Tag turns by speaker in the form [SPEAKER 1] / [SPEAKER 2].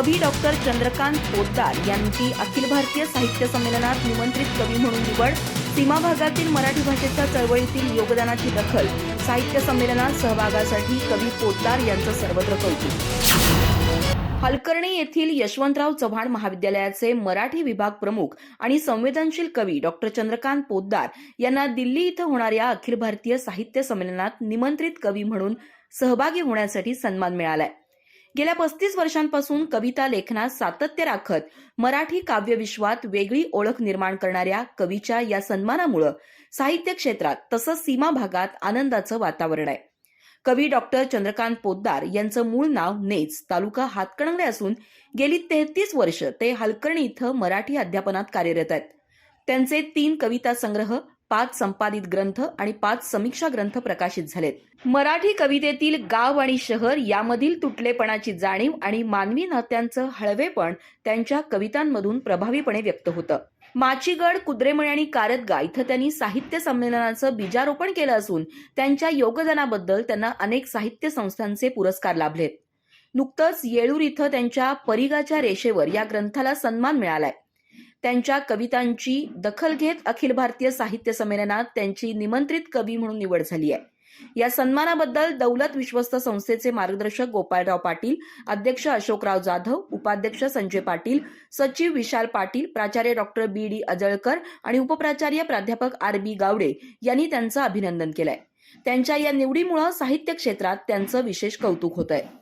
[SPEAKER 1] कवी डॉक्टर चंद्रकांत पोतदार यांची अखिल भारतीय साहित्य संमेलनात निमंत्रित कवी म्हणून निवड सीमा भागातील मराठी भाषेच्या चळवळीतील योगदानाची दखल साहित्य संमेलनात सहभागासाठी कवी पोतदार यांचं सर्वत्र कौतुक. हलकर्णी येथील यशवंतराव चव्हाण महाविद्यालयाचे मराठी विभाग प्रमुख आणि संवेदनशील कवी डॉक्टर चंद्रकांत पोद्दार यांना दिल्ली इथं होणाऱ्या अखिल भारतीय साहित्य संमेलनात निमंत्रित कवी म्हणून सहभागी होण्यासाठी सन्मान मिळालाय. गेल्या पस्तीस वर्षांपासून कविता लेखनात सातत्य राखत मराठी काव्यविश्वात वेगळी ओळख निर्माण करणाऱ्या कवीच्या या सन्मानामुळं साहित्य क्षेत्रात तसंच सीमा भागात आनंदाचं वातावरण आहे. कवी डॉक्टर चंद्रकांत पोद्दार यांचं मूळ नाव नेच तालुका हातकणंगले असून गेली तेहतीस वर्ष ते हलकर्णी इथं मराठी अध्यापनात कार्यरत आहेत. त्यांचे तीन कविता संग्रह पाच संपादित ग्रंथ आणि पाच समीक्षा ग्रंथ प्रकाशित झालेत. मराठी कवितेतील गाव आणि शहर यामधील तुटलेपणाची जाणीव आणि मानवी नात्यांचं हळवेपण त्यांच्या कवितांमधून प्रभावीपणे व्यक्त होतं. माचीगड कुद्रेमळे आणि कारदगा इथं त्यांनी साहित्य संमेलनाचं बीजारोपण केलं असून त्यांच्या योगदानाबद्दल त्यांना अनेक साहित्य संस्थांचे पुरस्कार लाभलेत. नुकतंच येळूर इथं त्यांच्या परिगाच्या रेषेवर या ग्रंथाला सन्मान मिळालाय. त्यांच्या कवितांची दखल घेत अखिल भारतीय साहित्य संमेलनात त्यांची निमंत्रित कवी म्हणून निवड झाली आहे. या सन्मानाबद्दल दौलत विश्वस्त संस्थेचे मार्गदर्शक गोपाळराव पाटील अध्यक्ष अशोकराव जाधव उपाध्यक्ष संजय पाटील सचिव विशाल पाटील प्राचार्य डॉक्टर बी. डी. अजळकर आणि उपप्राचार्य प्राध्यापक आर. बी. गावडे यांनी त्यांचं अभिनंदन केलंय. त्यांच्या या निवडीमुळं साहित्य क्षेत्रात त्यांचं विशेष कौतुक होत आहे